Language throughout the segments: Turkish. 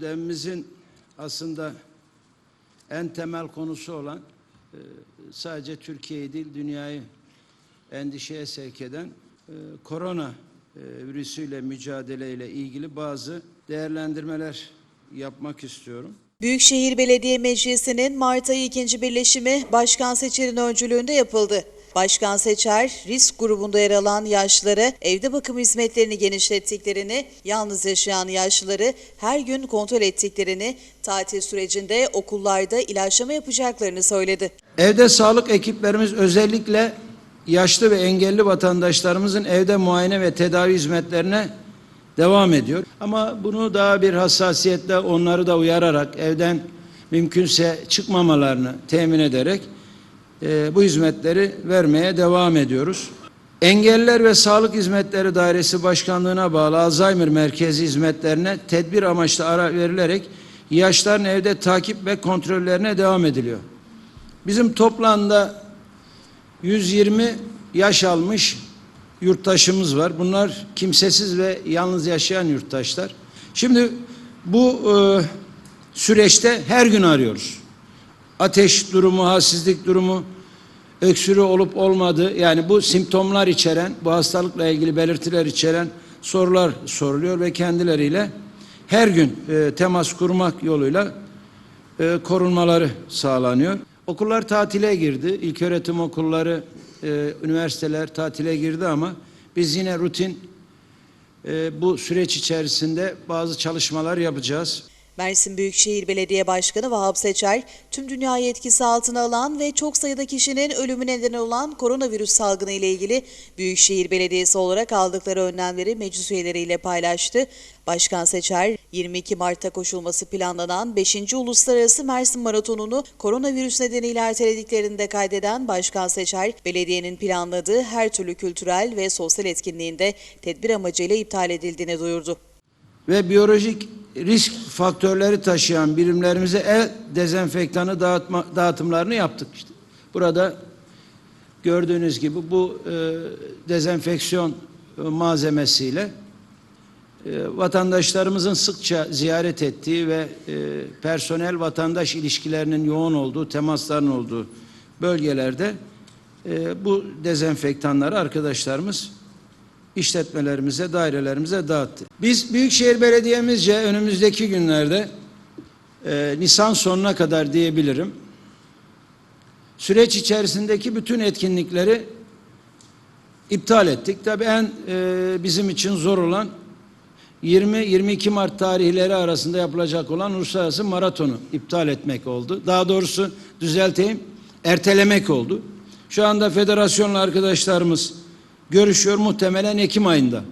gündemimizin aslında en temel konusu olan e, sadece Türkiye'yi değil dünyayı endişeye sevk eden e, korona e, virüsüyle mücadeleyle ilgili bazı değerlendirmeler yapmak istiyorum. Büyükşehir Belediye Meclisi'nin Mart ayı ikinci birleşimi Başkan Seçer'in öncülüğünde yapıldı. Başkan Seçer, risk grubunda yer alan yaşlıları evde bakım hizmetlerini genişlettiklerini, yalnız yaşayan yaşlıları her gün kontrol ettiklerini, tatil sürecinde okullarda ilaçlama yapacaklarını söyledi. Evde sağlık ekiplerimiz özellikle yaşlı ve engelli vatandaşlarımızın evde muayene ve tedavi hizmetlerine devam ediyor. Ama bunu daha bir hassasiyetle onları da uyararak evden mümkünse çıkmamalarını temin ederek e, bu hizmetleri vermeye devam ediyoruz. Engelliler ve Sağlık Hizmetleri Dairesi Başkanlığı'na bağlı Alzheimer Merkezi hizmetlerine tedbir amaçlı ara verilerek yaşların evde takip ve kontrollerine devam ediliyor. Bizim toplamda 120 yaş almış yurttaşımız var. Bunlar kimsesiz ve yalnız yaşayan yurttaşlar. Şimdi bu e, süreçte her gün arıyoruz. Ateş durumu, halsizlik durumu, öksürü olup olmadığı yani bu simptomlar içeren, bu hastalıkla ilgili belirtiler içeren sorular soruluyor ve kendileriyle her gün e, temas kurmak yoluyla e, korunmaları sağlanıyor. Okullar tatile girdi. İlköğretim okulları, e, üniversiteler tatile girdi ama biz yine rutin e, bu süreç içerisinde bazı çalışmalar yapacağız. Mersin Büyükşehir Belediye Başkanı Vahap Seçer, tüm dünyayı etkisi altına alan ve çok sayıda kişinin ölümü neden olan koronavirüs salgını ile ilgili Büyükşehir Belediyesi olarak aldıkları önlemleri meclis üyeleriyle paylaştı. Başkan Seçer, 22 Mart'ta koşulması planlanan 5. Uluslararası Mersin Maratonu'nu koronavirüs nedeniyle ertelediklerini de kaydeden Başkan Seçer, belediyenin planladığı her türlü kültürel ve sosyal etkinliğinde tedbir amacıyla iptal edildiğini duyurdu. Ve biyolojik risk faktörleri taşıyan birimlerimize el dezenfektanı dağıtma, dağıtımlarını yaptık. işte. Burada gördüğünüz gibi bu e, dezenfeksiyon e, malzemesiyle e, vatandaşlarımızın sıkça ziyaret ettiği ve e, personel vatandaş ilişkilerinin yoğun olduğu, temasların olduğu bölgelerde e, bu dezenfektanları arkadaşlarımız işletmelerimize, dairelerimize dağıttı. Biz Büyükşehir Belediye'mizce önümüzdeki günlerde e, Nisan sonuna kadar diyebilirim. Süreç içerisindeki bütün etkinlikleri iptal ettik. Tabii en e, bizim için zor olan 20-22 Mart tarihleri arasında yapılacak olan uluslararası maratonu iptal etmek oldu. Daha doğrusu düzelteyim, ertelemek oldu. Şu anda federasyonla arkadaşlarımız görüşüyor muhtemelen Ekim ayında.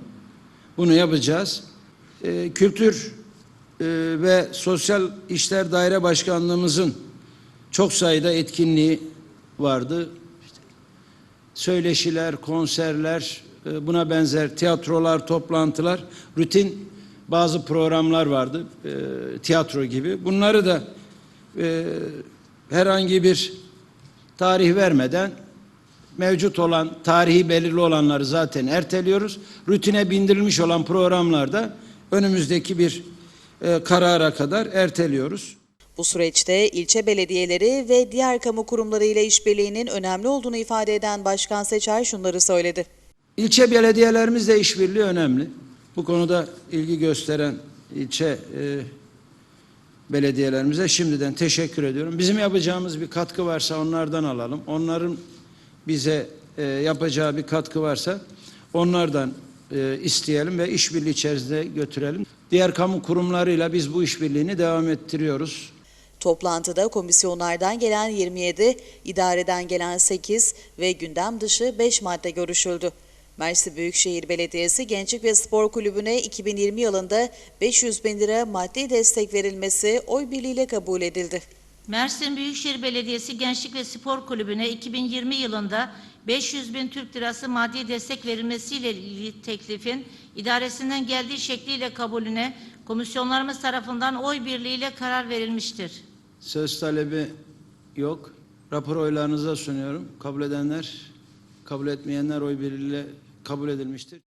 Bunu yapacağız. Ee, Kültür e, ve Sosyal İşler Daire Başkanlığımızın çok sayıda etkinliği vardı. Söyleşiler, konserler, e, buna benzer tiyatrolar, toplantılar, rutin bazı programlar vardı, e, tiyatro gibi. Bunları da e, herhangi bir tarih vermeden mevcut olan tarihi belirli olanları zaten erteliyoruz. Rutine bindirilmiş olan programlarda önümüzdeki bir e, karara kadar erteliyoruz. Bu süreçte ilçe belediyeleri ve diğer kamu kurumları ile işbirliğinin önemli olduğunu ifade eden Başkan Seçer şunları söyledi. İlçe belediyelerimizle işbirliği önemli. Bu konuda ilgi gösteren ilçe e, belediyelerimize şimdiden teşekkür ediyorum. Bizim yapacağımız bir katkı varsa onlardan alalım. Onların bize e, yapacağı bir katkı varsa onlardan e, isteyelim ve işbirliği içerisinde götürelim. Diğer kamu kurumlarıyla biz bu işbirliğini devam ettiriyoruz. Toplantıda komisyonlardan gelen 27, idareden gelen 8 ve gündem dışı 5 madde görüşüldü. Mersin Büyükşehir Belediyesi Gençlik ve Spor Kulübü'ne 2020 yılında 500 bin lira maddi destek verilmesi oy birliğiyle kabul edildi. Mersin Büyükşehir Belediyesi Gençlik ve Spor Kulübü'ne 2020 yılında 500 bin Türk lirası maddi destek verilmesiyle ilgili teklifin idaresinden geldiği şekliyle kabulüne komisyonlarımız tarafından oy birliğiyle karar verilmiştir. Söz talebi yok. Rapor oylarınıza sunuyorum. Kabul edenler, kabul etmeyenler oy birliğiyle kabul edilmiştir.